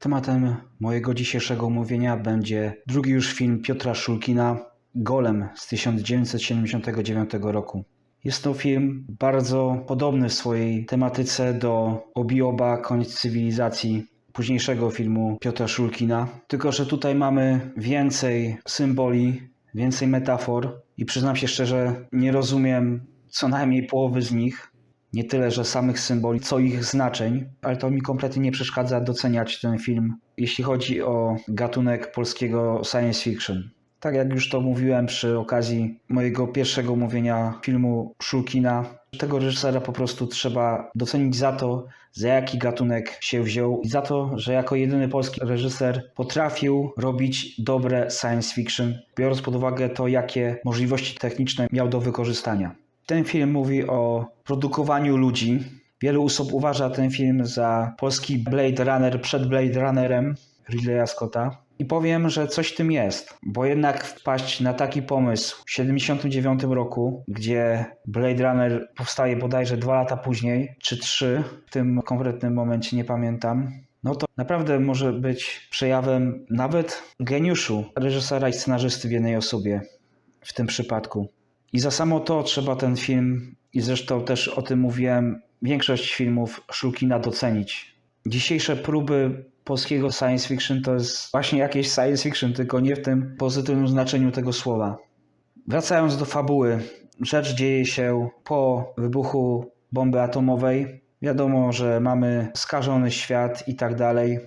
Tematem mojego dzisiejszego omówienia będzie drugi już film Piotra Szulkina Golem z 1979 roku. Jest to film bardzo podobny w swojej tematyce do Obioba Koniec cywilizacji późniejszego filmu Piotra Szulkina, tylko że tutaj mamy więcej symboli, więcej metafor i przyznam się szczerze, nie rozumiem co najmniej połowy z nich. Nie tyle, że samych symboli, co ich znaczeń, ale to mi kompletnie nie przeszkadza doceniać ten film, jeśli chodzi o gatunek polskiego science fiction. Tak jak już to mówiłem przy okazji mojego pierwszego mówienia filmu Szulkina, tego reżysera po prostu trzeba docenić za to, za jaki gatunek się wziął i za to, że jako jedyny polski reżyser potrafił robić dobre science fiction, biorąc pod uwagę to, jakie możliwości techniczne miał do wykorzystania. Ten film mówi o produkowaniu ludzi. Wielu osób uważa ten film za polski Blade Runner przed Blade Runnerem Ridleya Scotta. I powiem, że coś tym jest, bo jednak wpaść na taki pomysł w 1979 roku, gdzie Blade Runner powstaje bodajże dwa lata później, czy trzy, w tym konkretnym momencie nie pamiętam, no to naprawdę może być przejawem nawet geniuszu reżysera i scenarzysty w jednej osobie w tym przypadku. I za samo to trzeba ten film, i zresztą też o tym mówiłem, większość filmów Szulkina docenić. Dzisiejsze próby polskiego science fiction to jest właśnie jakieś science fiction, tylko nie w tym pozytywnym znaczeniu tego słowa. Wracając do fabuły, rzecz dzieje się po wybuchu bomby atomowej. Wiadomo, że mamy skażony świat i tak dalej.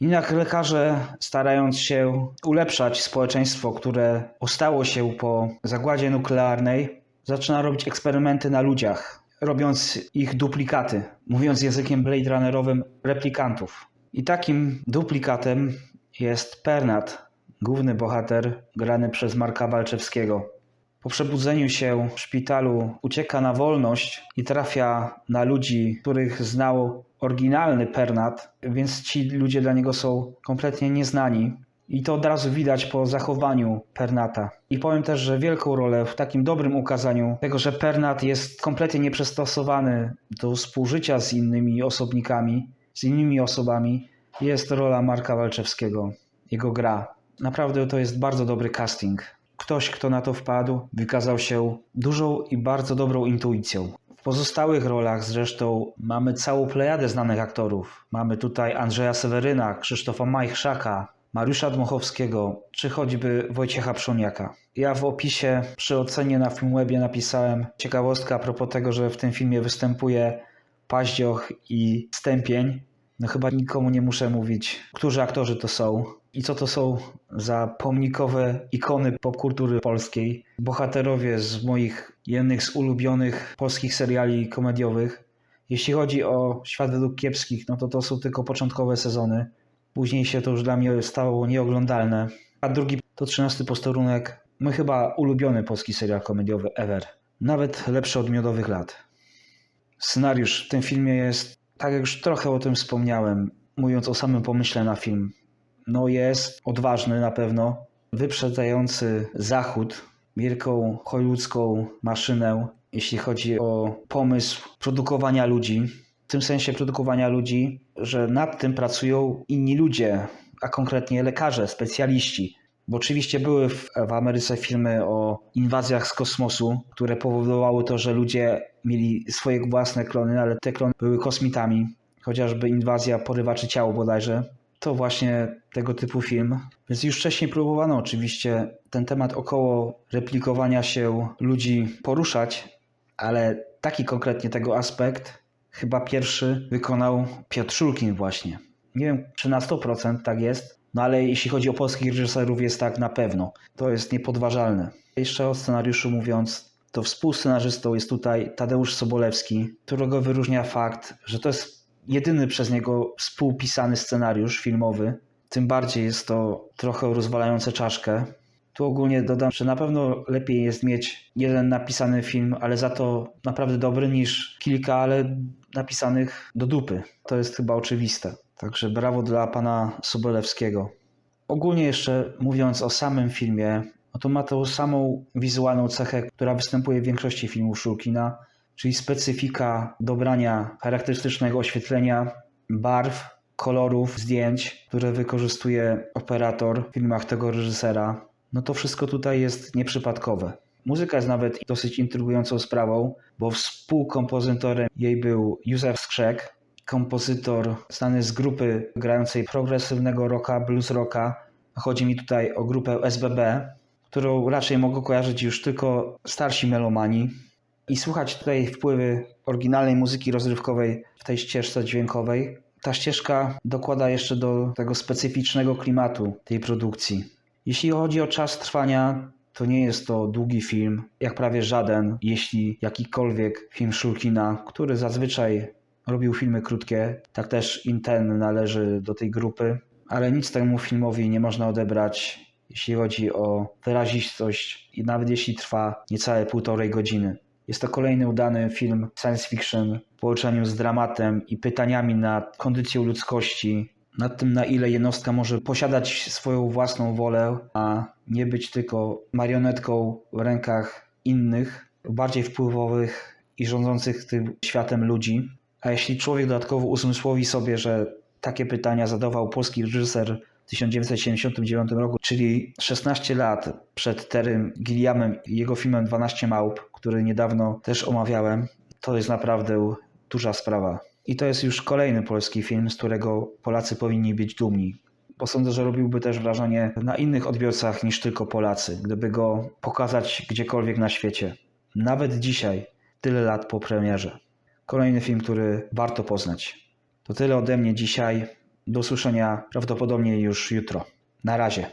Jednak lekarze, starając się ulepszać społeczeństwo, które ostało się po zagładzie nuklearnej, zaczyna robić eksperymenty na ludziach, robiąc ich duplikaty, mówiąc językiem Blade Runnerowym replikantów. I takim duplikatem jest Pernat, główny bohater grany przez Marka Walczewskiego. Po przebudzeniu się w szpitalu ucieka na wolność i trafia na ludzi, których znał oryginalny Pernat, więc ci ludzie dla niego są kompletnie nieznani. I to od razu widać po zachowaniu Pernata. I powiem też, że wielką rolę w takim dobrym ukazaniu tego, że Pernat jest kompletnie nieprzystosowany do współżycia z innymi osobnikami, z innymi osobami, jest rola Marka Walczewskiego, jego gra. Naprawdę to jest bardzo dobry casting. Ktoś, kto na to wpadł, wykazał się dużą i bardzo dobrą intuicją. W pozostałych rolach zresztą mamy całą plejadę znanych aktorów. Mamy tutaj Andrzeja Seweryna, Krzysztofa Majchrzaka, Mariusza Dmochowskiego, czy choćby Wojciecha Przoniaka. Ja w opisie przy ocenie na Filmwebie napisałem ciekawostkę a propos tego, że w tym filmie występuje Paździoch i Stępień. No chyba nikomu nie muszę mówić, którzy aktorzy to są i co to są za pomnikowe ikony popkultury polskiej. Bohaterowie z moich jednych z ulubionych polskich seriali komediowych. Jeśli chodzi o Świat według kiepskich, no to to są tylko początkowe sezony. Później się to już dla mnie stało nieoglądalne. A drugi to 13 posterunek. Mój chyba ulubiony polski serial komediowy ever. Nawet lepszy od Miodowych Lat. Scenariusz w tym filmie jest, tak jak już trochę o tym wspomniałem, mówiąc o samym pomyśle na film. No jest odważny na pewno, wyprzedzający Zachód, wielką hollywoodzką maszynę, jeśli chodzi o pomysł produkowania ludzi. W tym sensie produkowania ludzi, że nad tym pracują inni ludzie, a konkretnie lekarze, specjaliści. Bo oczywiście były w, w Ameryce filmy o inwazjach z kosmosu, które powodowały to, że ludzie mieli swoje własne klony, ale te klony były kosmitami. Chociażby inwazja porywaczy ciał bodajże. To właśnie tego typu film. Więc już wcześniej próbowano oczywiście ten temat około replikowania się ludzi poruszać, ale taki konkretnie tego aspekt chyba pierwszy wykonał Piotr Szulkin właśnie. Nie wiem, czy na 100% tak jest, no ale jeśli chodzi o polskich reżyserów jest tak na pewno. To jest niepodważalne. Jeszcze o scenariuszu mówiąc, to współscenarzystą jest tutaj Tadeusz Sobolewski, którego wyróżnia fakt, że to jest jedyny przez niego współpisany scenariusz filmowy. Tym bardziej jest to trochę rozwalające czaszkę. Tu ogólnie dodam, że na pewno lepiej jest mieć jeden napisany film, ale za to naprawdę dobry, niż kilka, ale napisanych do dupy. To jest chyba oczywiste. Także brawo dla pana Sobolewskiego. Ogólnie jeszcze mówiąc o samym filmie, no to ma tą samą wizualną cechę, która występuje w większości filmów Szulkina, czyli specyfika dobrania charakterystycznego oświetlenia, barw, kolorów, zdjęć, które wykorzystuje operator w filmach tego reżysera, no to wszystko tutaj jest nieprzypadkowe. Muzyka jest nawet dosyć intrygującą sprawą, bo współkompozytorem jej był Józef Skrzek, kompozytor znany z grupy grającej progresywnego rocka, blues rocka. Chodzi mi tutaj o grupę SBB, którą raczej mogą kojarzyć już tylko starsi melomani. I słuchać tutaj wpływy oryginalnej muzyki rozrywkowej w tej ścieżce dźwiękowej. Ta ścieżka dokłada jeszcze do tego specyficznego klimatu tej produkcji. Jeśli chodzi o czas trwania, to nie jest to długi film, jak prawie żaden, jeśli jakikolwiek film Szulkina, który zazwyczaj robił filmy krótkie, tak też i ten należy do tej grupy, ale nic temu filmowi nie można odebrać, jeśli chodzi o wyrazistość i nawet jeśli trwa niecałe półtorej godziny. Jest to kolejny udany film science fiction w połączeniu z dramatem i pytaniami nad kondycją ludzkości, nad tym, na ile jednostka może posiadać swoją własną wolę, a nie być tylko marionetką w rękach innych, bardziej wpływowych i rządzących tym światem ludzi. A jeśli człowiek dodatkowo uzmysłowi sobie, że takie pytania zadawał polski reżyser w 1979 roku, czyli 16 lat przed Terrym Gilliamem i jego filmem 12 małp, który niedawno też omawiałem, to jest naprawdę duża sprawa. I to jest już kolejny polski film, z którego Polacy powinni być dumni. Bo sądzę, że robiłby też wrażenie na innych odbiorcach niż tylko Polacy, gdyby go pokazać gdziekolwiek na świecie. Nawet dzisiaj, tyle lat po premierze. Kolejny film, który warto poznać. To tyle ode mnie dzisiaj. Do usłyszenia prawdopodobnie już jutro. Na razie.